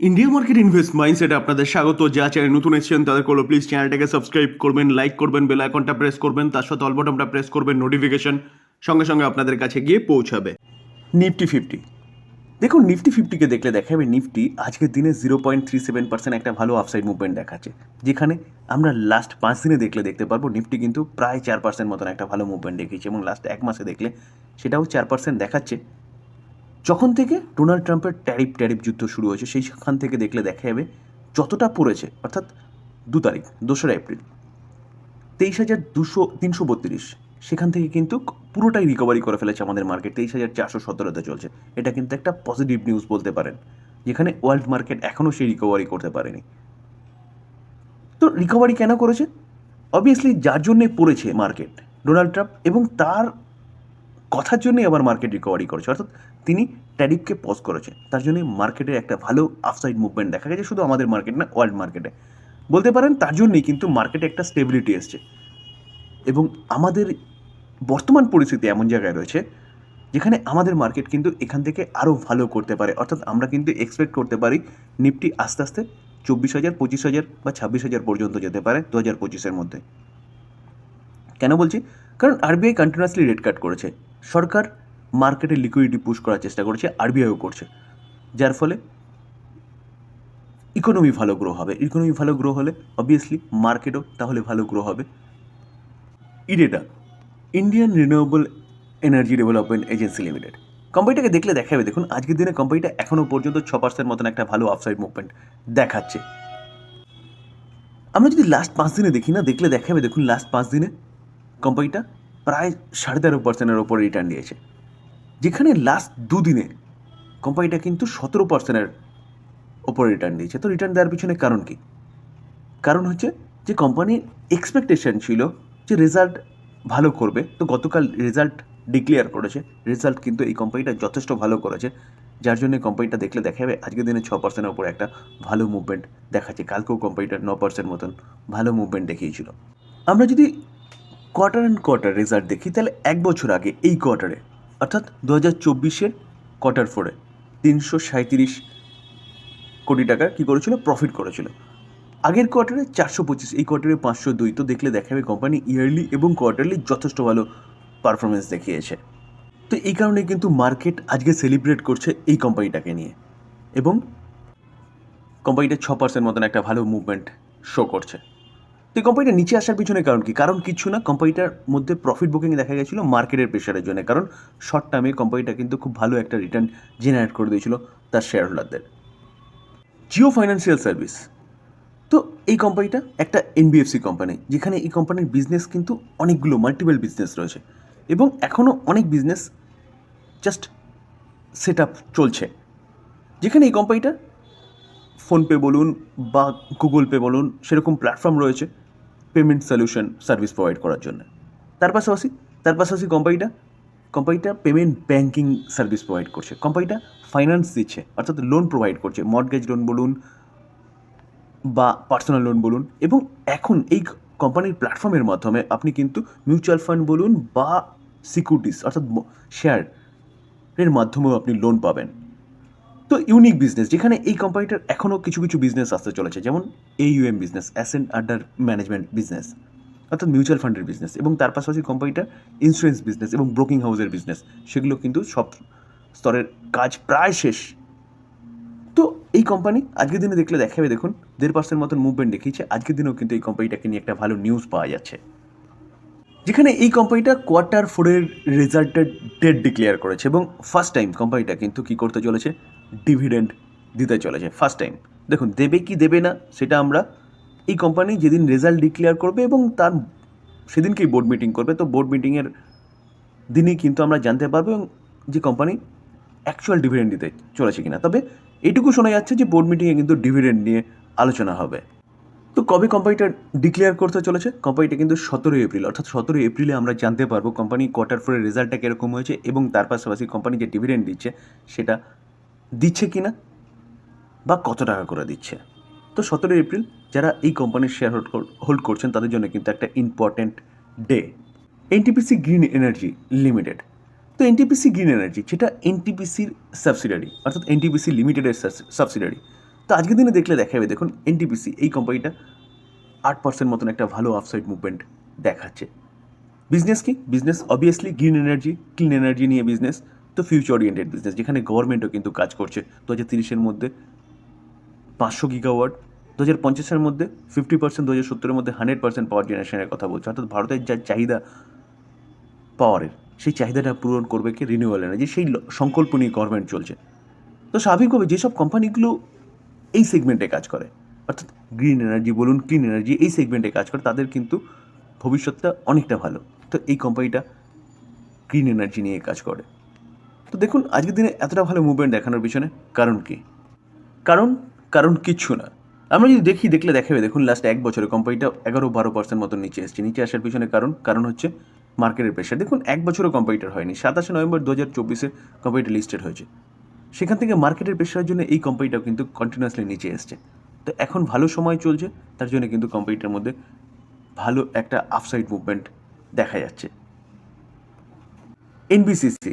India market invest মাইন্ডসেটে আপনাদের স্বাগত। যা চ্যানেল নতুন এসেছেন তাদের করল প্লিজ চ্যানেলটাকে সাবস্ক্রাইব করবেন লাইক করবেন বেল আইকনটা প্রেস করবেন, তার সাথে অল বটনটা প্রেস করবেন নোটিফিকেশন সঙ্গে সঙ্গে আপনাদের কাছে গিয়ে পৌঁছাবে। নিফটি ফিফটি দেখুন নিফটি ফিফটিকে দেখলে দেখা যাবে নিফটি আজকের দিনে zero point three seven percent একটা ভালো আপসাইড মুভমেন্ট দেখাচ্ছে, যেখানে আমরা লাস্ট পাঁচ দিনে দেখলে দেখতে পারব নিফটি কিন্তু প্রায় চার পার্সেন্ট মতন একটা ভালো মুভমেন্ট দেখিয়েছে, এবং লাস্ট এক মাসে দেখলে সেটাও চার পার্সেন্ট দেখাচ্ছে। যখন থেকে ডোনাল্ড ট্রাম্পের ট্যারিফ ট্যারিফ যুদ্ধ শুরু হয়েছে, সেই সেখান থেকে দেখলে দেখা যাবে যতটা পড়েছে, অর্থাৎ দু তারিখ, দোসরা এপ্রিল, তেইশ হাজার দুশো, তিনশো বত্রিশ, সেখান থেকে কিন্তু পুরোটাই রিকভারি করে ফেলেছে আমাদের মার্কেট তেইশ হাজার চারশো সতেরোতে চলছে। এটা কিন্তু একটা পজিটিভ নিউজ বলতে পারেন, যেখানে ওয়ার্ল্ড মার্কেট এখনও সেই রিকভারি করতে পারেনি। তো রিকভারি কেন করেছে? অবভিয়াসলি যার জন্যে পড়েছে মার্কেট ডোনাল্ড ট্রাম্প এবং তার কথার জন্যই আবার মার্কেট রিকভারি করেছে। অর্থাৎ তিনি ট্যারিফকে পজ করেছে। তার জন্য মার্কেটের একটা ভালো আফসাইড মুভমেন্ট দেখা গেছে। শুধু আমাদের মার্কেট না ওয়ার্ল্ড মার্কেটে বলতে পারেন তার জন্যই কিন্তু মার্কেটে একটা স্টেবিলিটি এসছে। এবং আমাদের বর্তমান পরিস্থিতি এমন জায়গায় রয়েছে, যেখানে আমাদের মার্কেট কিন্তু এখান থেকে আরও ভালো করতে পারে। অর্থাৎ আমরা কিন্তু এক্সপেক্ট করতে পারি নিফটি আস্তে আস্তে চব্বিশ হাজার, পঁচিশ হাজার বা ছাব্বিশ হাজার পর্যন্ত যেতে পারে দু হাজার পঁচিশের মধ্যে। কেন বলছি? কারণ আরবিআই কন্টিনিউয়াসলি রেট কাট করেছে। সরকার মার্কেটে লিকুইডিটি পুশ করার চেষ্টা করেছে আরবিআইও করছে। যার ফলে ইকোনমি ভালো গ্রো হবে। ইকোনমি ভালো গ্রো হলে অবভিয়াসলি মার্কেটও তাহলে ভালো গ্রো হবে। IREDA Indian renewable energy development agency limited কোম্পানিটাকে দেখলে দেখা যাবে দেখুন, আজকের দিনে কোম্পানিটা এখনও পর্যন্ত ছ পার্সেন্ট মতন একটা ভালো আপসাইড মুভমেন্ট দেখাচ্ছে। আমরা যদি লাস্ট পাঁচ দিনে দেখি না, দেখলে দেখা যাবে দেখুন লাস্ট পাঁচ দিনে কোম্পানিটা প্রায় সাড়ে তেরো পার্সেন্টের ওপর রিটার্ন দিয়েছে যেখানে লাস্ট দুদিনে কোম্পানিটা কিন্তু সতেরো পার্সেন্টের ওপর রিটার্ন দিয়েছে তো রিটার্ন দেওয়ার পিছনে কারণ কি? কারণ হচ্ছে যে কোম্পানির এক্সপেকটেশন ছিল যে রেজাল্ট ভালো করবে। তো গতকাল রেজাল্ট ডিক্লেয়ার করেছে। রেজাল্ট কিন্তু এই কোম্পানিটা যথেষ্ট ভালো করেছে। যার জন্য কোম্পানিটা দেখলে দেখা যাবে আজকের দিনে ছ পার্সেন্টের ওপরে একটা ভালো মুভমেন্ট দেখাচ্ছে। কালকেও কোম্পানিটা ন পার্সেন্ট মতন ভালো মুভমেন্ট দেখিয়েছিল। আমরা যদি কোয়ার্টার অ্যান্ড কোয়ার্টার রেজাল্ট দেখি, তাহলে এক বছর আগে এই কোয়ার্টারে অর্থাৎ দু হাজার চব্বিশের কোয়ার্টার ফোরে তিনশো সাঁত্রিশ কোটি টাকা কী করেছিল? প্রফিট করেছিল। আগের কোয়ার্টারে চারশো পঁচিশ, এই কোয়ার্টারে পাঁচশো দুই। তো দেখলে দেখাবে কোম্পানি ইয়ারলি এবং কোয়ার্টারলি যথেষ্ট ভালো পারফরমেন্স দেখিয়েছে। তো এই কারণে কিন্তু মার্কেট আজকে সেলিব্রেট করছে এই কোম্পানিটাকে নিয়ে। এবং কোম্পানিটা ছ পার্সেন্ট মতন একটা ভালো মুভমেন্ট শো করছে। তো কোম্পানিটা নিচে আসার পিছনে কারণ কি? কারণ কিছু না কোম্পানিটার মধ্যে প্রফিট বুকিং দেখা গেছিল মার্কেটের প্রেশারের জন্য। কারণ শর্ট টার্মে কোম্পানিটা কিন্তু খুব ভালো একটা রিটার্ন জেনারেট করে দিয়েছিল তার শেয়ার হোল্ডারদের জিও ফাইন্যান্সিয়াল সার্ভিস তো এই কোম্পানিটা একটা এনবিএফসি কোম্পানি যেখানে এই কোম্পানির বিজনেস কিন্তু অনেকগুলো মাল্টিপল বিজনেস রয়েছে। এবং এখনও অনেক বিজনেস জাস্ট সেট আপ চলছে। যেখানে এই কোম্পানিটা ফোনপে বলুন বা গুগল পে বলুন, সেরকম প্ল্যাটফর্ম রয়েছে। পেমেন্ট সলিউশন সার্ভিস প্রোভাইড করার জন্য। তার পাশাপাশি তার পাশাপাশি কোম্পানিটা কোম্পানিটা পেমেন্ট ব্যাঙ্কিং সার্ভিস প্রোভাইড করছে। কোম্পানিটা ফাইন্যান্স দিচ্ছে, অর্থাৎ লোন প্রোভাইড করছে। মর্গেজ লোন বলুন বা পার্সোনাল লোন বলুন এবং এখন এই কোম্পানির প্ল্যাটফর্মের মাধ্যমে আপনি কিন্তু মিউচুয়াল ফান্ড বলুন বা সিকিউরিটিস অর্থাৎ শেয়ার এর মাধ্যমেও আপনি লোন পাবেন। তো ইউনিক বিজনেস যেখানে এই কোম্পানিটার এখনও কিছু কিছু বিজনেস আসতে চলেছে, যেমন AUM business asset under management business অর্থাৎ মিউচুয়াল ফান্ডের বিজনেস এবং তার পাশাপাশি কোম্পানিটা ইন্স্যুরেন্স বিজনেস এবং ব্রোকিং হাউসের বিজনেস সেগুলো কিন্তু সব স্তরের কাজ প্রায় শেষ। তো এই কোম্পানি আজকের দিনে দেখলে দেখাবে, দেখুন, দেড় পার্সেন্ট মতন মুভমেন্ট দেখিয়েছে, আজকের দিনেও কিন্তু এই কোম্পানিটাকে নিয়ে একটা ভালো নিউজ পাওয়া যাচ্ছে। যেখানে এই কোম্পানিটা কোয়ার্টার ফোরের রেজাল্টের ডেট ডিক্লেয়ার করেছে, এবং ফার্স্ট টাইম কোম্পানিটা কিন্তু কী করতে চলেছে? ডিভিডেন্ড দিতে চলেছে ফার্স্ট টাইম দেখুন, দেবে কি দেবে না, সেটা আমরা এই কোম্পানি যেদিন রেজাল্ট ডিক্লেয়ার করবে এবং তার সেদিনকেই বোর্ড মিটিং করবে। তো বোর্ড মিটিংয়ের দিনই কিন্তু আমরা জানতে পারব এবং যে কোম্পানি অ্যাকচুয়াল ডিভিডেন্ড দিতে চলেছে কিনা। তবে এটুকু শোনা যাচ্ছে যে বোর্ড মিটিংয়ে কিন্তু ডিভিডেন্ড নিয়ে আলোচনা হবে। তো কবে কোম্পানিটা ডিক্লেয়ার করতে চলেছে? কোম্পানিটা কিন্তু সতেরোই এপ্রিল, অর্থাৎ সতেরোই এপ্রিলে আমরা জানতে পারব কোম্পানি কোয়ার্টার ফোরের রেজাল্টটা কীরকম হয়েছে এবং তার পাশাপাশি কোম্পানি যে ডিভিডেন্ড দিচ্ছে, সেটা দিচ্ছে কি না বা কত টাকা করে দিচ্ছে? তো সতেরোই এপ্রিল যারা এই কোম্পানির শেয়ার হোল্ড হোল্ড করছেন, তাদের জন্য কিন্তু একটা important day NTPC green energy limited তো এনটিপিসি গ্রিন এনার্জি যেটা এনটিপিসির সাবসিডারি অর্থাৎ এনটিপিসি লিমিটেডের সাবসিডারি তো আজকের দিনে দেখলে দেখা যাবে দেখুন এনটিপিসি এই কোম্পানিটা আট পার্সেন্ট মতন একটা ভালো আফসাইড মুভমেন্ট দেখাচ্ছে। বিজনেস কি? Business obviously green energy clean energy নিয়ে বিজনেস তো ফিউচার ওরিয়েন্টেড বিজনেস যেখানে গভর্নমেন্টও কিন্তু কাজ করছে। দু হাজার তিরিশের মধ্যে পাঁচশো গিগাওয়াট দু হাজার পঞ্চাশের মধ্যে ফিফটি পার্সেন্ট দু হাজার সত্তরের মধ্যে হান্ড্রেড পার্সেন্ট পাওয়ার জেনারেশনের কথা বলছে। অর্থাৎ ভারতের যা চাহিদা পাওয়ারের সেই চাহিদাটা পূরণ করবে কি? রিনিউয়াল এনার্জি সেই সংকল্প নিয়ে গভর্নমেন্ট চলছে। তো স্বাভাবিকভাবে যেসব কোম্পানিগুলো এই সেগমেন্টে কাজ করে, অর্থাৎ গ্রিন এনার্জি বলুন ক্লিন এনার্জি এই সেগমেন্টে কাজ করে, তাদের কিন্তু ভবিষ্যৎটা অনেকটা ভালো। তো এই কোম্পানিটা গ্রিন এনার্জি নিয়ে কাজ করে। তো দেখুন, আজকের দিনে এতটা ভালো মুভমেন্ট দেখানোর পিছনে কারণ কি? কারণ কারণ কিচ্ছু না। আমরা যদি দেখি, দেখলে দেখাবে। দেখুন লাস্ট এক বছরে কোম্পানিটা এগারো বারো পার্সেন্ট মতো নিচে এসছে। নিচে আসার পিছনে কারণ কারণ হচ্ছে মার্কেটের প্রেশার দেখুন, এক বছরও কম্পিউটার হয়নি। সাতাশে নভেম্বর দু হাজার চব্বিশে কোম্পানিটা লিস্টেড হয়েছে। সেখান থেকে মার্কেটের প্রেশারের জন্য এই কোম্পানিটাও কিন্তু কন্টিনিউয়াসলি নিচে এসছে। তো এখন ভালো সময় চলছে, তার জন্য কিন্তু কোম্পানিটার মধ্যে ভালো একটা আফসাইড মুভমেন্ট দেখা যাচ্ছে। এনবিসিসি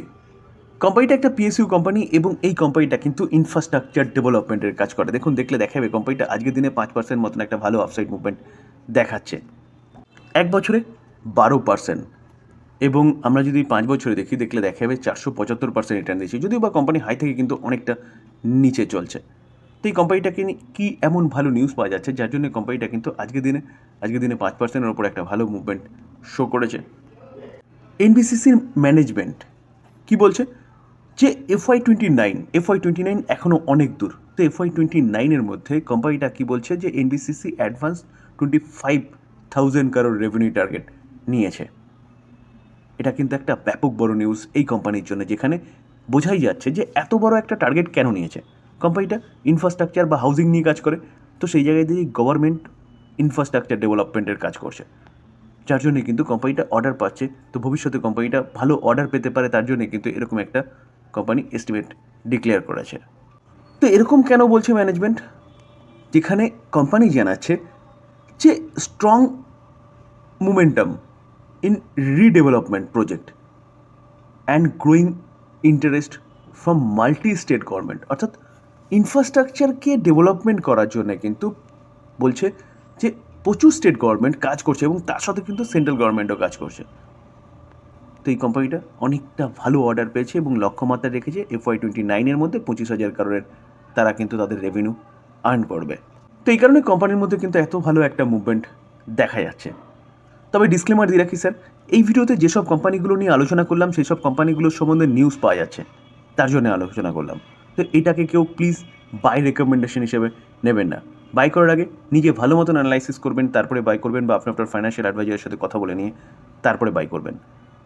কোম্পানিটা একটা পিএসইউ কোম্পানি এবং এই কোম্পানিটা কিন্তু ইনফ্রাস্ট্রাকচার ডেভেলপমেন্টের কাজ করে। দেখুন, দেখলে দেখাবে কোম্পানিটা আজকের দিনে পাঁচ পার্সেন্ট মতন একটা ভালো আফসাইড মুভমেন্ট দেখাচ্ছে। এক বছরে বারো পার্সেন্ট এবং আমরা যদি পাঁচ বছরে দেখি, দেখলে দেখা যাবে চারশো পঁচাত্তর পার্সেন্ট রিটার্ন দিয়েছে। যদিও বা কোম্পানি হাই থেকে কিন্তু অনেকটা নিচে চলছে। তো এই কোম্পানিটাকে কী এমন ভালো নিউজ পাওয়া যাচ্ছে, যার জন্য কোম্পানিটা কিন্তু আজকের দিনে আজকের দিনে পাঁচ পার্সেন্টের ওপর একটা ভালো মুভমেন্ট শো করেছে। এনবিসিসির ম্যানেজমেন্ট কি বলছে? যে FY twenty nine FY twenty nine এখনও অনেক দূর। তো এফআই টোয়েন্টি নাইনের মধ্যে কোম্পানিটা কি বলছে যে NBCC advance twenty five thousand crore revenue target নিয়েছে। এটা কিন্তু একটা ব্যাপক বড় নিউজ এই কোম্পানির জন্য, যেখানে বোঝাই যাচ্ছে যে এত বড় একটা টার্গেট কেন নিয়েছে। কোম্পানিটা ইনফ্রাস্ট্রাকচার বা হাউজিং নিয়ে কাজ করে, তো সেই জায়গায় দিয়ে গভর্নমেন্ট ইনফ্রাস্ট্রাকচার ডেভেলপমেন্টের কাজ করছে। যার জন্য কিন্তু কোম্পানিটা অর্ডার পাচ্ছে। তো ভবিষ্যতে কোম্পানিটা ভালো অর্ডার পেতে পারে, তার জন্য কিন্তু এরকম একটা কোম্পানি এস্টিমেট ডিক্লেয়ার করেছে। তো এরকম কেন বলছে ম্যানেজমেন্ট? যেখানে কোম্পানি জানাচ্ছে যে strong momentum in redevelopment project and growing interest from multi state government. অর্থাৎ ইনফ্রাস্ট্রাকচারকে ডেভেলপমেন্ট করার জন্য কিন্তু বলছে যে প্রচুর স্টেট গভর্নমেন্ট কাজ করছে এবং তার সাথে কিন্তু সেন্ট্রাল গভর্নমেন্টও কাজ করছে। তো এই কোম্পানিটা অনেকটা ভালো অর্ডার পেয়েছে এবং লক্ষ্যমাত্রা রেখেছে এফওয়াই টোয়েন্টি নাইনের মধ্যে পঁচিশ হাজার কারোরের। তারা কিন্তু তাদের রেভিনিউ আর্ন করবে। তো এই কারণে কোম্পানির মধ্যে কিন্তু এত ভালো একটা মুভমেন্ট দেখা যাচ্ছে। তবে ডিসক্লেমার দিয়ে রাখি স্যার এই ভিডিওতে যেসব কোম্পানিগুলো নিয়ে আলোচনা করলাম সেই সব কোম্পানিগুলোর সম্বন্ধে নিউজ পাওয়া যাচ্ছে। তার জন্য আলোচনা করলাম। তো এটাকে কেউ প্লিজ বাই রেকমেন্ডেশন হিসেবে নেবেন না। বাই করার আগে নিজে ভালো মতন অ্যানালাইসিস করবেন, তারপরে বাই করবেন বা আপনি আপনার ফাইন্যান্সিয়াল অ্যাডভাইজারের সাথে কথা বলে নিয়ে তারপরে বাই করবেন।